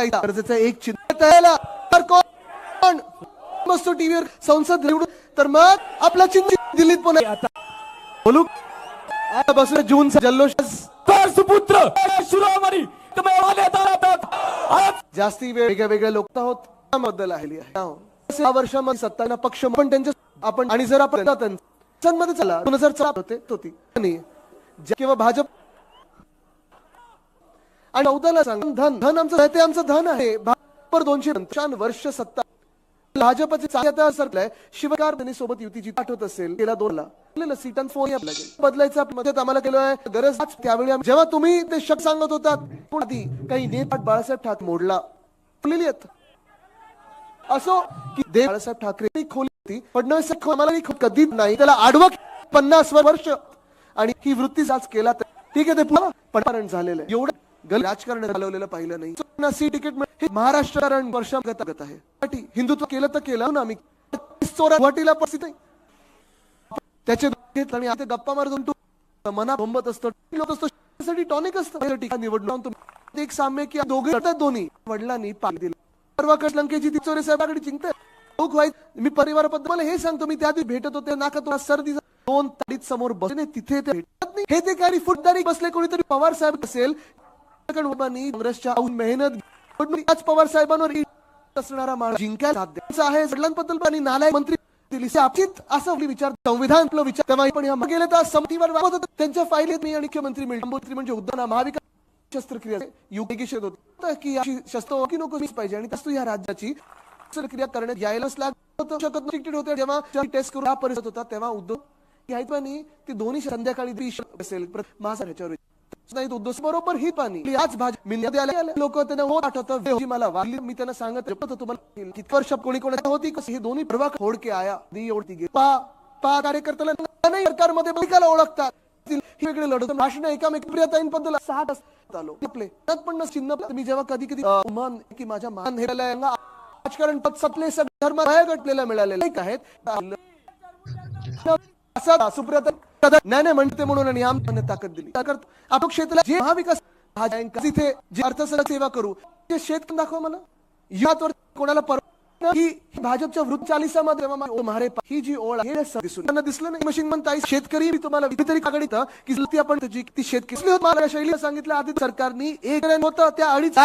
एक चिन्ह कोण? मस्त टीव्हीवर संसद निवडून तर मग आपला चिन्ह दिल्लीत पण. आता बोलू बसून जून जल्लोष सुपुत्र शिरोमणी जास्ती वेळ वेगळ्या वेगळ्या लोक आहोत. बद्दल आलेली आहे. हो. वर्षामध्ये सत्ताना पक्ष पण त्यांच्या आपण आणि जर आपण मध्ये चला. दोन हजार चला होते किंवा भाजप आणि चौदाला सांग. धन धन आमचं आहे, ते आमचं धन आहे. भाजपवर दोनशे वर्ष सत्ता. भाजपचे सरकलाय. शिवकार त्यांनी सोबत युतीची आठवत असेल गेला दोनला सीटन फोन बदलायचा मदत आम्हाला केलं आहे गरज त्यावेळी जेव्हा तुम्ही ते शक सांगत होतात पण आधी? काही नेता बाळासाहेब ठाकरे मोडला. खोललेली आहेत. असो की देव बाळासाहेब ठाकरे खोली फडणवीस आम्हाला कधी नाही. त्याला आडवं पन्नास वर्ष. आणि ही वृत्ती आज केला तर ठीक आहे ते पुन्हा पडपारण झालेलं आहे. एवढं राजकारण घालवलेलं पाहिलं नाही. सी तिकीट हे महाराष्ट्र वर्षागत आहे. हिंदुत्व केलं तर केलं ना आम्ही. गुवाहाटीला त्याचे आणि आता गप्पा मारून तू मना बोंबत असतो. लोक असतो त्यासाठी टॉनिक असतं. निवडणूक एक साम्य की दोघे लढतात दोन्ही वडिलांनी पाक दिलं. परवा कट लंकेची ती चोरे साहेबाकडे चिंता ओक व्हाय मी परिवाराबद्दल मला हे सांगतो. मी त्या दिवशी भेटत होते. नाका तुला सर्दी दोन तारीख समोर बसले. तिथे ते भेटत नाही. हे ते काही फुटदारी बसले कोणीतरी पवार साहेब असेल बाबांनी काँग्रेसच्या मेहनत निवडणुकीत आज पवार साहेबांवर असणारा माणूस जिंकायला साध्य आहे. वडिलांबद्दल आणि नालायक मंत्री दिली. अपेक्षित असं विचार संविधान आपलं विचार तेव्हा पण ह्या गेले तर समितीवर वापरत होते. त्यांच्या फाईलीत मी आणि मुख्यमंत्री मिळले मंत्री म्हणजे उद्धव महाविकास शस्त्रक्रिया युगी शेत होत. की अशी शस्त्र की नको पाहिजे आणि तसं या राज्याची शस्त्रक्रिया करण्यात यायलाच लागत शकत नाही. होते. जेव्हा टेस्ट करून हा परिस्थिती होता तेव्हा उद्धव घ्यायचं ती दोन्ही संध्याकाळी असेल. माझा ह्याच्यावर नाही तो दोस्त बरोबर ही पाणी. आज भाजी मी लोक त्यांना होत आठवत. मला वाढली मी त्यांना सांगत होतो तुम्हाला. किती वर्ष कोणी कोणी होती कसं हे दोन्ही प्रभा खोड के आया. दी एवढी गे पा पा कार्यकर्त्याला नाही सरकारमध्ये बैकाला ओळखतात. ही वेगळे लढत. भाषण एकामेक प्रियताईंबद्दल सहा तास आलो आपले. त्यात पण चिन्ह मी जेव्हा कधी कधी मन की माझ्या मान हे राजकारण पद सपले सगळे धर्म गटलेला मिळालेले एक आहेत असा सुप्रिया नाही नाही म्हणते म्हणून आणि आमच्या ताकद दिली. आपण क्षेत्राला जे महाविकास भाजप तिथे जे अर्थसंघ सेवा करू ते शेत दाखवा मला. यावर कोणाला पर ही भाजपच्या वृत्त चालिसामध्ये मध्ये मारे ही जी ओळ आहे दिसून त्यांना दिसलं नाही. मशीन म्हणताय शेतकरी मी तुम्हाला कितीतरी कागडीत की ती आपण ती शेतकरी होत? मला शैली सांगितलं आधी सरकारनी एक होतं त्या अडीच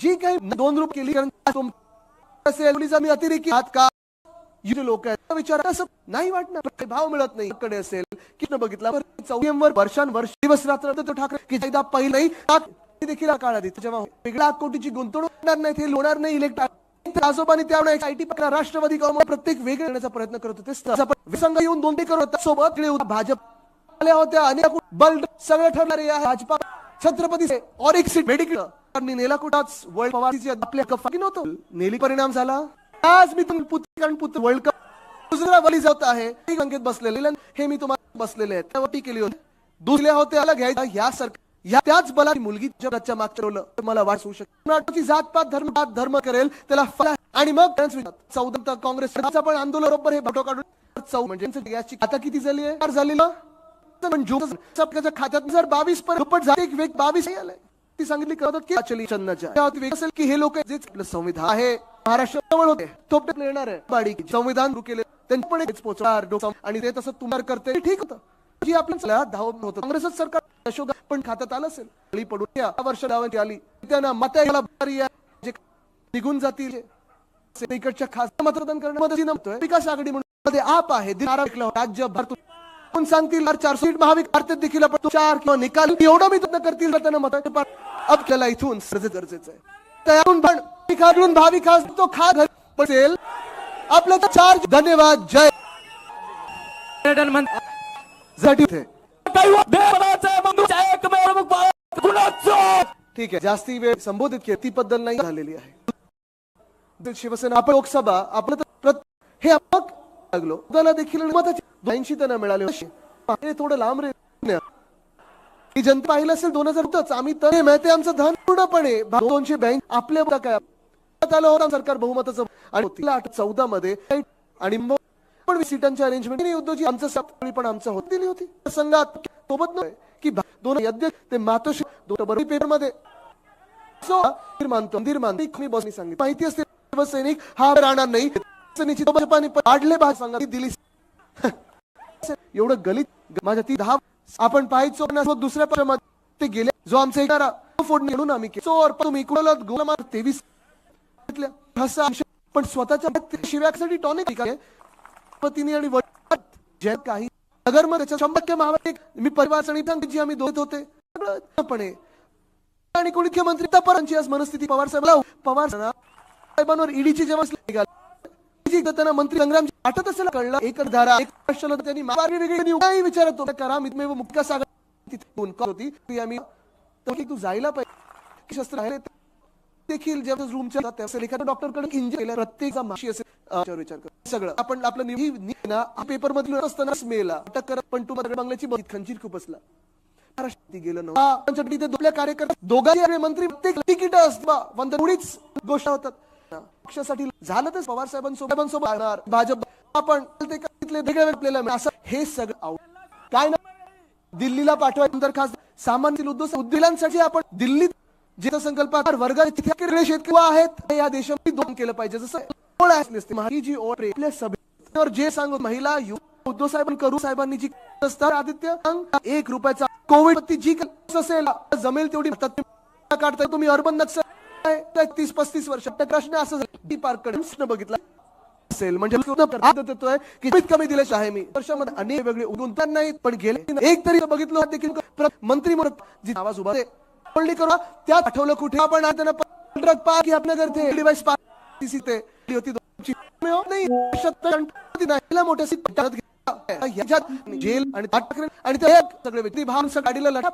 जी काही दोन रुप केली कारण असेल मी अतिरेकी आहात का? युद्ध लोक आहेत. विचार असं नाही वाटणार. काही भाव मिळत नाही. कडे असेल की बघितला? चौथ्यावर वर्षांवर्ष दिवस रात्र तो ठाकरे की एकदा पहिलं देखील काळात आधी जेव्हा वेगळ्या कोटीची गुंतवणूक होणार नाही ते लोणार नाही इलेक्ट्रिक आजोबानी त्यामुळे आयटी पकडा राष्ट्रवादी काँग्रेस प्रत्येक वेगळे करण्याचा प्रयत्न करत होते. विसंग येऊन दोन ते करत सोबत भाजप आल्या होत्या. अनेक बल सगळं ठरणारे या भाजपा छत्रपती और एक सीट मेडिकल नेला कुठाच वर्ल्ड पवारची आपल्या गप्पा नव्हतं. नेली परिणाम झाला. आज मी तुम्ही पुत्र कारण पुत्र वर्ल्ड कप दुसरा वली जात आहे. एक बसलेले हे मी तुम्हाला बसलेले आहेत. त्यावरती केली होती. दुसऱ्या होते आला घ्यायचा ह्या सरकार या त्याच बला मुलगी जगाच्या मागच्या ठेवलं मला वाट होऊ शकते जात पात धर्म पात धर्म करेल त्याला फला आणि मग चौदा काँग्रेस पण आंदोलन बरोबर हे भटो काढून चौ म्हणजे गॅसची आता किती झाली आहे? चार झाली ना? म्हणजे- खात्यात जर बावीस पर्यंत झाली एक वेग बावीस आलाय. ती सांगितली करतात की अचली चंदाच्या असेल की हे लोक जे आपलं संविधान आहे महाराष्ट्र होते तो येणार आहे. बाडी संविधान सुरू केले त्यांनी पण पोहोचणार आणि ते तसं तुम्हाला करते ठीक होतं. जी आपल्याला धाव होतं. काँग्रेसच सरकार अशोक पण खात्यात आलं असेल. खाली पडून या वर्ष धावांची आली त्यांना मत जे निघून जातील जे इकडच्या खासदार मतदान करण्यामध्ये विकास आघाडी म्हणून आप आहे. दिनारा विकला राज्यभर तू- सांगतील यार चारशे सीट महाविक भारतात देखील आपण चार किंवा निकाल एवढं मी त्यांना करतील त्यांना मत आपल्याला इथून सर्ज गरजेचं आहे. त्यातून पण भाविकाकडून भाविक खास तो खा घरी पडेल आपलं तर चार धन्यवाद जय ठीक आहे जास्ती वेळ संबोधित केली ती बद्दल नाही झालेली आहे. शिवसेना आपण लोकसभा आपलं तर हे आपण लागलो. त्याला देखील ऐंशी त्यांना मिळाले थोडं लांब रे. ही जनता पाहिलं असेल दोन हजार आम्ही तर हे माहिती आमचं धन पूर्णपणे दोनशे बँक आपल्या काय? आलं होतं सरकार बहुमताचं. आणि तिला चौदा मध्ये आणि पण सीटांच्या अरेंजमेंट उद्योजी आमचं सप्तळी पण आमचं होत दिली होती. संघात सोबत नव्हे की दोन यद्य ते मातोश्री दोन बरोबर पेपरमध्ये. मानतो मंदिर मानतो. मी सांगितलं. माहिती असते शिवसैनिक हा राहणार नाही. निश्चित भाजपाने वाढले भाग सांगा दिली. एवढं गलित माझ्या ती दहा आपण पाहायचो ना दुसऱ्या पक्षामध्ये ते गेले. जो आमचा एकारा फोडणे म्हणून आम्ही चोर पण तुम्ही कुणाला गोलमार तेवीस पण स्वतःच्या शिव्यासाठी टॉनिक आहे पतीने आणि वडिलांत जे काही नगरमध्ये त्याच्या शंभर टक्के महाराष्ट्र मी परिवार आणि सांगते जी आम्ही दोघे होते. सगळं पण आणि कोणी मुख्यमंत्री तपरांची आज मनस्थिती पवार साहेब पवार साहेबांवर ईडीची जेव्हा निघाली म्हणजे त्यांना मंत्री संग्राम आठवत असेल कळलं. एक धारा एक त्यांनी मार्गी वेगळी काही विचारत करा मित्मेव मुख्य सागर तिथे होती. ती आम्ही तू जायला पाहिजे. शस्त्र आहे देखील जेव्हा रूमच्या त्या एखाद्या डॉक्टरकडे इंजेक्ट केलं प्रत्येक माशी असेल. विचार कर सगळं. आपण आपलं निधी ना पेपर मधलं असताना मेला. अटक करत पण तू बंगल्याची बघित खंजीर खूप असला. महाराष्ट्रात गेलं नव्हतं. त्यांच्यासाठी ते दुसऱ्या दोघांचे मंत्री प्रत्येक तिकीट असतं वंदन गोष्ट होतात. पक्षासाठी झालं तर पवार साहेबांसोबत भाजप आपण ते का आपल्याला असं हे सगळं आव- काय ना दिल्लीला पाठवायचं तर खास सामान्य उद्योग उद्दिलांसाठी आपण दिल्लीत जे संकल्पात वर्ग शेतकरी आहेत. या देशामध्ये दोन केलं पाहिजे. जसं ओळ आहे नसते जी ओळ आपल्या सभेवर जे सांगू महिला उद्धव साहेबांनी करू साहेबांनी जी असतात आदित्य एक रुपयाचा कोविड जी असेल जमेल तेवढी काढता तुम्ही अर्बन नक्षल तीस पस्तीस वर्ष. प्रश्न असं झालं. बघितला. असेल. म्हणजे आदत की कमीत कमी दिले आहे मी. वर्षामध्ये अनेक वेगळे गुंतवण नाहीत पण गेले एक तरी बघितलं होतं देखील. मंत्री म्हणत जी आवाज उभा आहे. करू त्यात आठवलं कुठे आपण आज त्यांना ड्रग पा की आपल्या करते डिवाइस पा तिथे. होती नाही. मोठ्या सीट ह्याच्यात जेल आणि आणि ते सगळे व्यक्ती भाव गाडीला लढा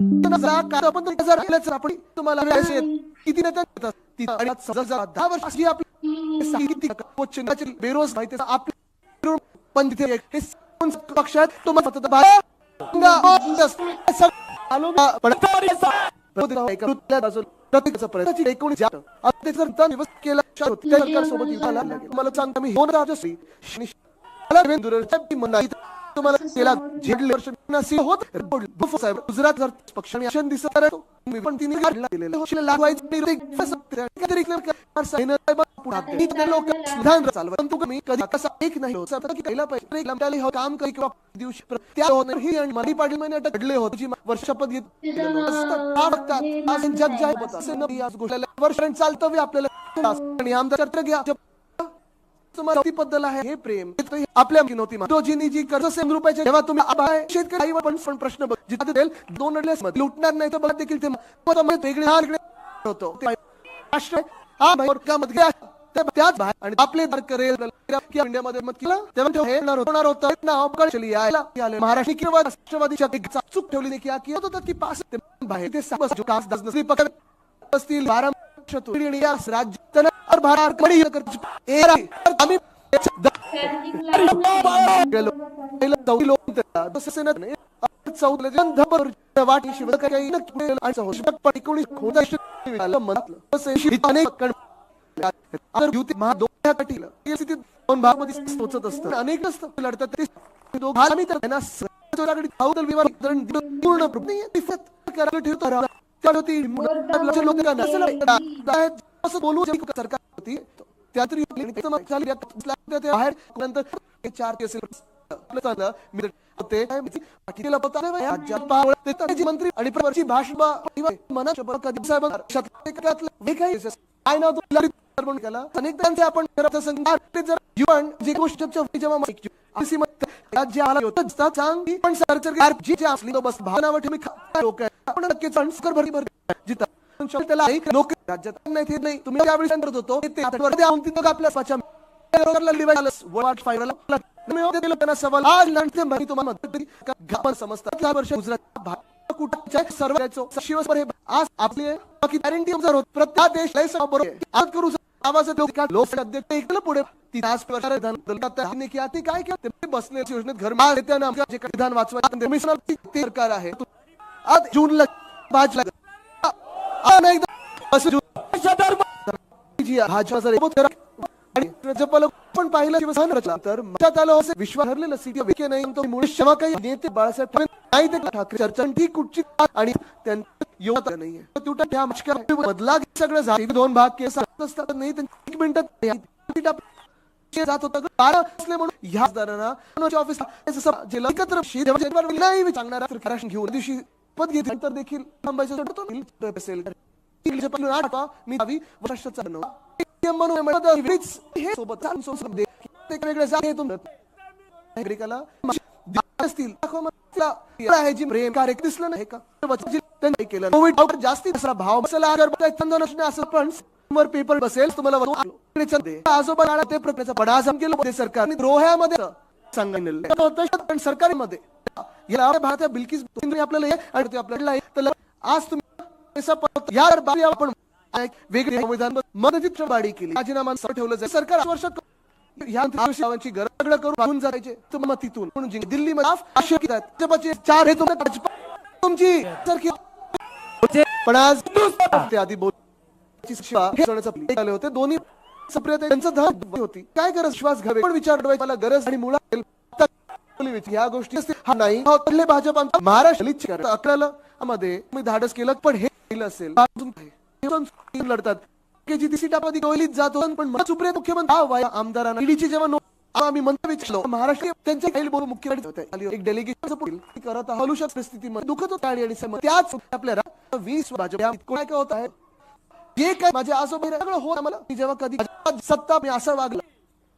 आपण तुम्हाला. किती जर दहा वर्ष आपली बेरोज माहिती. आपली पण तिथे एक- हे कोण पक्ष आहेत तुम्हाला सांगता मी होऊन तुम्हाला केला. झेडले वर्ष नसी होत. साहेब गुजरात जर पक्षाने अशन दिसत आहे मी पण तिने काढला. दिलेला होशील लागवायचं नाही काहीतरी. साहेब पुढे लोक विधान चालवत पण तू कमी कधी कसा एक नाही. होत असं की पहिला पाहिजे. लमटाले हो काम काही किंवा दिवशी प्र- त्या होत ही आणि मनी पाटील महिने घडले होते. जी वर्षापत घेत? आज जग जाहीर होतं. असं न आज गोष्टीला वर्षांनी चालतं आपल्याला आणि आमदार करतं घ्या. तुम्हाला ती आहे. हे प्रेम आपल्या नव्हती मातोजीनी जी कर्ज सेम रुपयाचे जेव्हा तुम्ही आभाय शेतकरी आई पण पण प्रश्न बघ. जिथे तेल दोन अडल्यास लुटणार नाही तर बघा देखील ते वेगळे हा इकडे होतो. ते राष्ट्र हा भाई त्याच बाहेर. आणि आपले दर करेल. इंडियामध्ये मत केलं तेव्हा ते हे होणार होतं. होणार होतं. नाव कळली यायला आले. महाराष्ट्र किंवा राष्ट्रवादीच्या एक चूक ठेवली नाही की हा की होत की पास बाहेर ते सहा जो कास असतील बारा राज्य आम्ही ना अनेक लढतात पूर्ण बोलू सरकार होती बाहेर नंतर चार मंत्री आणि प्रवरची भाषण मना शपथ कधी साहेब शतकातलं हे काय केला. अनेक त्यांचे आपण जीवन जे जेव्हा मत राज्य आला होता सांग पण सरकार जी जे असली बस भावनावर ठेवी लोक आहे आपण नक्कीच संस्कार भरती जिथं त्याला ऐक लोक राज्यात नाही नाही तुम्ही त्यावेळी करत होतो ते आठवड्यात आणून तिथं आपल्या स्वच्छ सवाल आज लढते तुम्हाला मदत करी समजतात दहा वर्ष गुजरात कुठच्या सर्व याचो आज आपली बाकी गॅरंटी ऑब्झर्व होत प्रत्येक देश लय बरोबर आज करू आवाज पुढे. की काय. केलं? ते बसले योजनेत घर विधान वाचवायचं सरकार आहे. आज जूनला जून भाजपा पण पाहिलं तर मठात आलं असे विश्वास ठरलेलं सीटी विखे नाही. तो मुळे क्षमा काही नेते बाळासाहेब ठाकरे नाही ते ठाकरे चर्चा ठीक कुठची आणि त्यां- एवढं नाही बदला सगळं झालं. दोन भाग केस असतात नाही एक मिनिटात जात होतं. बारा असले म्हणून ह्या ऑफिस एकत्र नाही घेऊन दिवशी पद घेतली. तर देखील थांबायचं असेल. मी दहावी वर्षाचा म्हणत हे सोबत वेगळे जागे नागरिकाला असतील आहे जी प्रेम कार्य दिसलं नाही का? त्यांनी केलं. कोविड जास्ती असा भाव बसला. असं पण वर पेपर बसेल तुम्हाला आजोबा ते प्रकारचा पण केलं मध्ये सरकारने रोह्यामध्ये सांगितलं होतं पण सरकारमध्ये. याला बिल्किस आपल्याला आणि आपल्याला आज तुम्ही या आपण वेगळी वेगळे संविधान मदतीत वाढी केली. राजीनामा ठेवलं जाईल. सरकार वर्ष ह्या गावांची गरज सगळं करून जायचे. तुम्हाला तिथून. म्हणून दिल्ली मध्ये चार हे तुमची सरकी पण आज ते आधी बोल होते. दोन्ही त्यांचं धन होती. काय गरज श्वास घ्यावे? पण विचार मला गरज आणि मुळात या ह्या गोष्टी असतील. हा नाही. पहिले भाजप महाराष्ट्र लिच अकराला मध्ये मी धाडस केलं पण हे असेल. पण लढतात. की जी सीटामध्ये गोलीत जात पण सुप्रिया मुख्यमंत्री आमदारांना ईडीची जेव्हा आम्ही मंत्र विचारलो. महाराष्ट्र त्यांच्या काही बोलून मुख्यमंत्री होते एक डेलिगेशन करत हलुशा परिस्थितीमध्ये दुखत होता आणि आणि त्याच आपल्याला वीस भाजपा काय काय होत आहे? जे काय माझ्या आजोबा सगळं होत मला. मी जेव्हा कधी सत्ता मी असं वागला.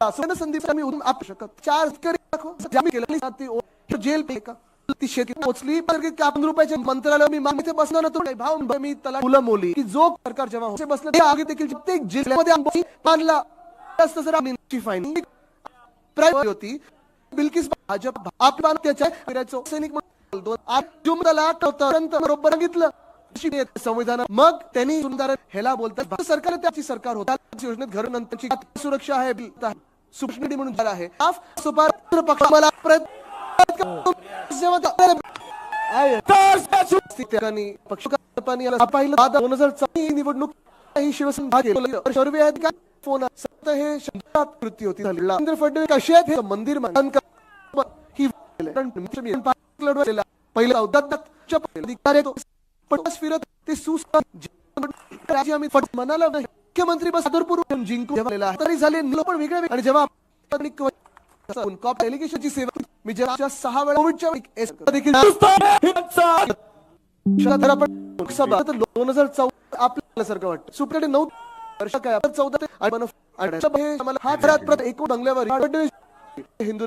असं संदीप आम्ही उठून आप शकत. चार शेतकरी केलं ती जेल पे का? ती शेती पोचली आपण रुपयाचे मंत्रालय मी मागे बसणार नव्हतो नाही, भाव मी त्याला मुलं मोली. की जो सरकार जेव्हा होते बसलं ते आगे देखील प्रत्येक जिल्ह्यामध्ये मानला. जास्त जर आम्ही फाईन प्रायव्हेट होती. बिल्किस भाजप आपण त्याच्या सैनिक दोन आठ जुमला बरोबर सांगितलं. संविधान. मग त्यांनी सुंदर ह्याला बोलतात भारत सरकार त्याची सरकार होता. योजनेत घर नंतरची सुरक्षा आहे. बिल म्हणून झाला आहे. आफ सुपात्र पक्ष मला प्रयत्न जेव्हा पाहिलं. दोन हजार चौदा ही निवडणूक ही शिवसेना सर्वे आहेत का? फोन सत्य हे शब्दात कृती होती झाली. देवेंद्र फडणवीस कसे आहेत हे मंदिर बांधकाम कर- ही कारण पटस फिरत ते राज्य आम्ही नाही. मुख्यमंत्री बस आदरपूर्वक जिंकून. तरी झाले निलो पण वेगळे. आणि जेव्हा सेवा मी जेव्हा सहा वेळा कोविडच्या देखील आपण लोकसभा दोन हजार चौदा आपल्याला सारखं वाटतं सुप्रियाकडे नऊ वर्ष काय आपण चौदा ते हे हा प्रत एकूण बंगल्यावर हिंदू